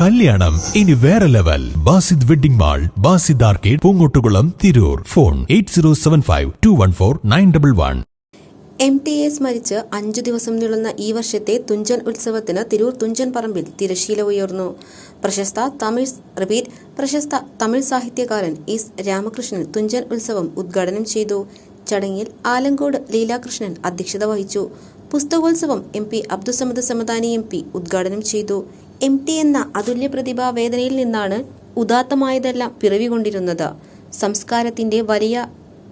കല്യാണം. ഇനി വേറെ level. Basid wedding mall Basid arcade Poongottukulam Tirur. Phone eight zero seven five two one four nine double one. M T A സ്മരിച്ച് അഞ്ചു ദിവസം നീളുന്ന ഈ വർഷത്തെ തുഞ്ചൻ ഉത്സവത്തിന് തിരൂർ തുഞ്ചൻ പറമ്പിൽ തിരശീല ഉയർന്നു. പ്രശസ്ത തമിഴ് റിപ്പീറ്റ് പ്രശസ്ത തമിഴ് സാഹിത്യകാരൻ എസ് രാമകൃഷ്ണൻ തുഞ്ചൻ ഉത്സവം ഉദ്ഘാടനം ചെയ്തു. ചടങ്ങിൽ ആലങ്കോട് ലീലാകൃഷ്ണൻ അധ്യക്ഷത വഹിച്ചു. പുസ്തകോത്സവം M P Abdussamad Samadani M P ഉദ്ഘാടനം ചെയ്തു. എം ടി എന്ന അതുല്യ പ്രതിഭാ വേദനയിൽ നിന്നാണ് ഉദാത്തമായതെല്ലാം പിറവികൊണ്ടിരുന്നത്. സംസ്കാരത്തിന്റെ വലിയ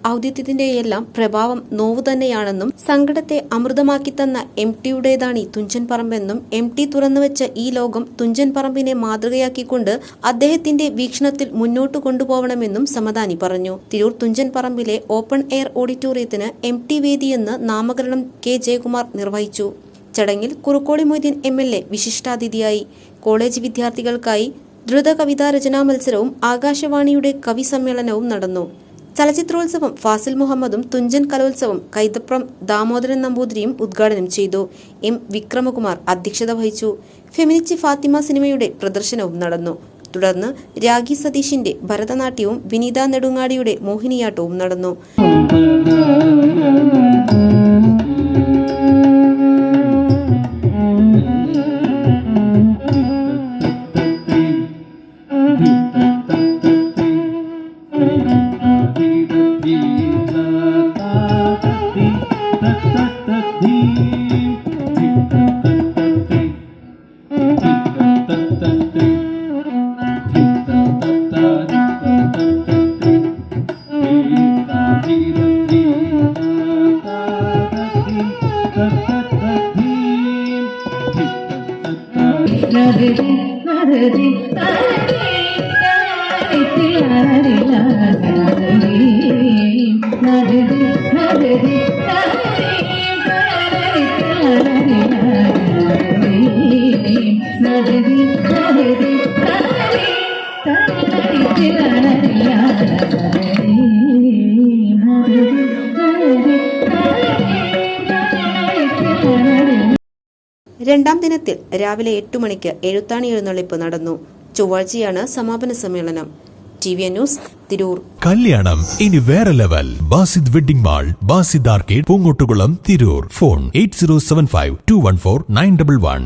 ഔദിത്യത്തിന്റെയെല്ലാം പ്രഭാവം നോവു തന്നെയാണെന്നും സങ്കടത്തെ അമൃതമാക്കി തന്ന എം ടിയുടേതാണ് ഈ തുഞ്ചൻ പറമ്പെന്നും എം ടി തുറന്നുവെച്ച ഈ ലോകം തുഞ്ചൻ പറമ്പിനെ മാതൃകയാക്കിക്കൊണ്ട് അദ്ദേഹത്തിന്റെ വീക്ഷണത്തിൽ മുന്നോട്ട് കൊണ്ടുപോകണമെന്നും സമദാനി പറഞ്ഞു. തിരൂർ തുഞ്ചൻ പറമ്പിലെ ഓപ്പൺ എയർ ഓഡിറ്റോറിയത്തിന് എം ടി വേദിയെന്ന് നാമകരണം കെ ജയകുമാർ നിർവഹിച്ചു. ചടങ്ങിൽ Kurukkoli Moideen M L A വിശിഷ്ടാതിഥിയായി. College വിദ്യാർത്ഥികൾക്കായി ദ്രുത കവിതാ രചനാ മത്സരവും ആകാശവാണിയുടെ കവി സമ്മേളനവും നടന്നു. ചലച്ചിത്രോത്സവം ഫാസിൽ മുഹമ്മദും തുഞ്ചൻ കലോത്സവം കൈതപ്രം ദാമോദരൻ നമ്പൂതിരിയും ഉദ്ഘാടനം ചെയ്തു. എം വിക്രമകുമാർ അധ്യക്ഷത വഹിച്ചു. ഫെമിനിച്ചി ഫാത്തിമ സിനിമയുടെ പ്രദർശനവും നടന്നു. തുടർന്ന് രാഗി സതീഷിന്റെ ഭരതനാട്യവും വിനീത നെടുങ്ങാടിയുടെ മോഹിനിയാട്ടവും നടന്നു. அருதி அருதி நடுதி நடுதி രണ്ടാം ദിനത്തിൽ രാവിലെ എട്ട് മണിക്ക് എഴുത്താണി എഴുന്നള്ളിപ്പ് നടന്നു. ചൊവ്വാഴ്ചയാണ് സമാപന സമ്മേളനം. T V news Tirur. കല്യാണം ഇനി വേറെ level. Basid wedding mall Basid arcade Poongottukulam Tirur. Phone eight zero seven five two one four nine double one.